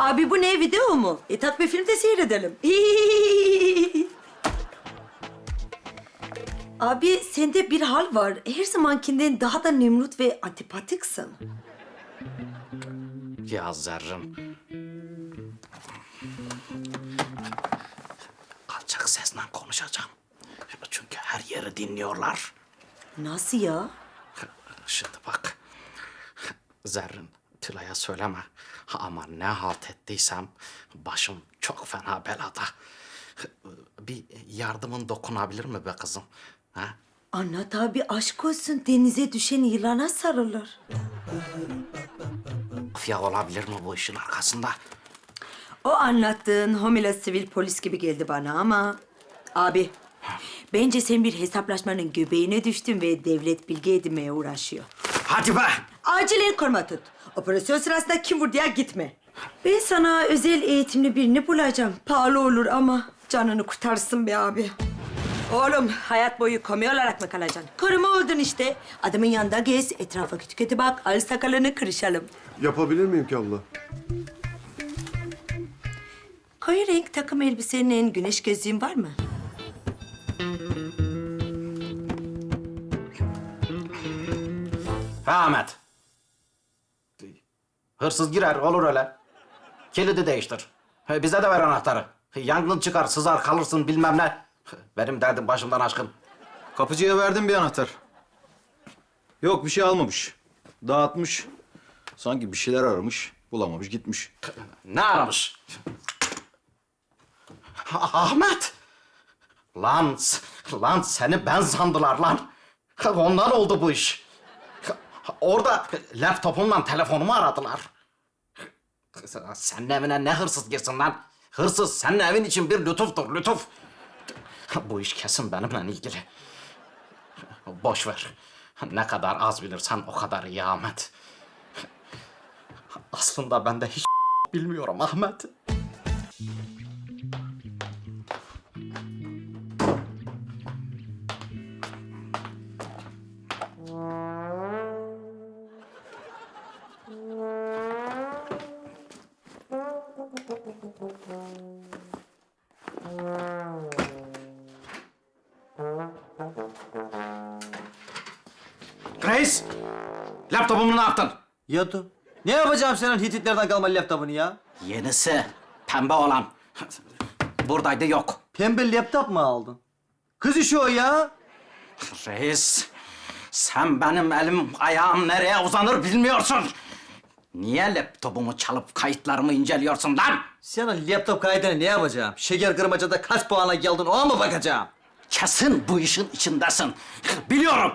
Abi bu ne video mu? E tak bir film de seyredelim. Abi sende bir hal var. Her zamankinden daha da nemrut ve antipatiksin. Ya Zerrin. Alçak sesle konuşacağım. Çünkü her yeri dinliyorlar. Nasıl ya? Şimdi bak. Zerrin, Tülay'a söyleme. Ama ne halt ettiysem başım çok fena belada. Bir yardımın dokunabilir mi be kızım? Ha? Anlat abi aşk olsun denize düşen yılana sarılır. Mafya olabilir mi bu işin arkasında? O anlattığın homila sivil polis gibi geldi bana ama... Abi, bence sen bir hesaplaşmanın göbeğine düştün ve devlet bilgi edinmeye uğraşıyor. Hadi be! Acilen koruma tut. Operasyon sırasında kim vurduya gitme. Ben sana özel eğitimli birini bulacağım. Pahalı olur ama canını kurtarsın be abi. Oğlum hayat boyu komi olarak mı kalacaksın? Koruma oldun işte. Adamın yanında gez, etrafa kötü kötü bak, al sakalını kırışalım. Yapabilir miyim ki abla? Koyu renk takım elbisenin güneş gözlüğün var mı? Ha Ahmet. Hırsız girer, olur öyle. Kilidi değiştir. He, Bize de ver anahtarı. Yangın çıkar, sızar kalırsın bilmem ne. Benim derdim başımdan aşkın. Kapıcıya verdim bir anahtar. Yok bir şey almamış. Dağıtmış. Sanki bir şeyler aramış. Bulamamış gitmiş. Ne aramış? Ahmet! Lan, s- lan seni ben sandılar lan. Ondan oldu bu iş. Orada laptopumla telefonumu aradılar. Senin evine ne hırsız girsin lan? Hırsız senin evin için bir lütuftur, lütuf. Bu iş kesin benimle ilgili. Boş ver. Ne kadar az bilirsen o kadar iyi Ahmet. Aslında ben de hiç bilmiyorum Ahmet. Reis! Laptopumu ne yaptın? Yadı. Ne yapacağım senin Hititlerden kalma laptopunu ya? Yenisi. Pembe olan. Buradaydı yok. Pembe laptop mu aldın? Kız işi o ya. Reis, sen benim elim ayağım nereye uzanır bilmiyorsun. Niye laptopumu çalıp kayıtlarımı inceliyorsun lan? Senin laptop kaydını ne yapacağım? Şeker kırmacada kaç puana geldin ona mı bakacağım? Kesin bu işin içindesin. Biliyorum.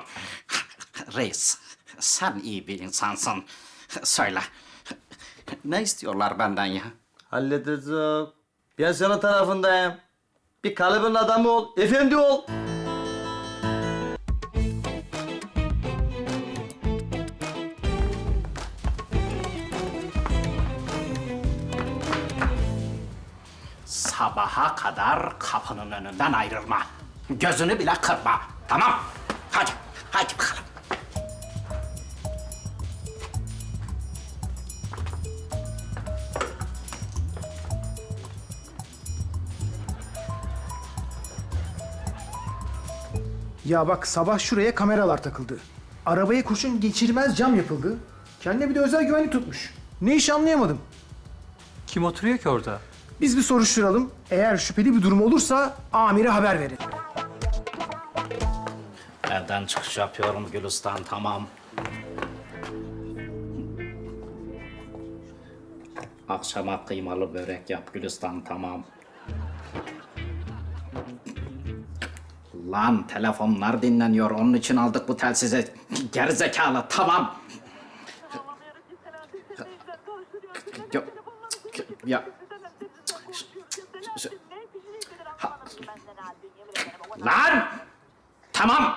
Reis, sen iyi bir insansın. Söyle, ne istiyorlar benden ya? Halledeceğim. Ben senin tarafındayım. Bir kalıbın adamı ol, efendi ol. Sabaha kadar kapının önünden ayrılma. Gözünü bile kırpma. Tamam? Ya bak sabah şuraya kameralar takıldı. Arabaya kurşun geçirmez cam yapıldı. Kendine bir de özel güvenlik tutmuş. Ne iş anlayamadım. Kim oturuyor ki orada? Biz bir soruşturalım. Eğer şüpheli bir durum olursa amire haber verin. Evden çıkış yapıyorum Gülistan, tamam. Akşama kıymalı börek yap Gülistan, tamam. Lan telefonlar dinleniyor, onun için aldık bu telsizi. Gerizekalı, tamam. Ya, ya, lan! Tamam.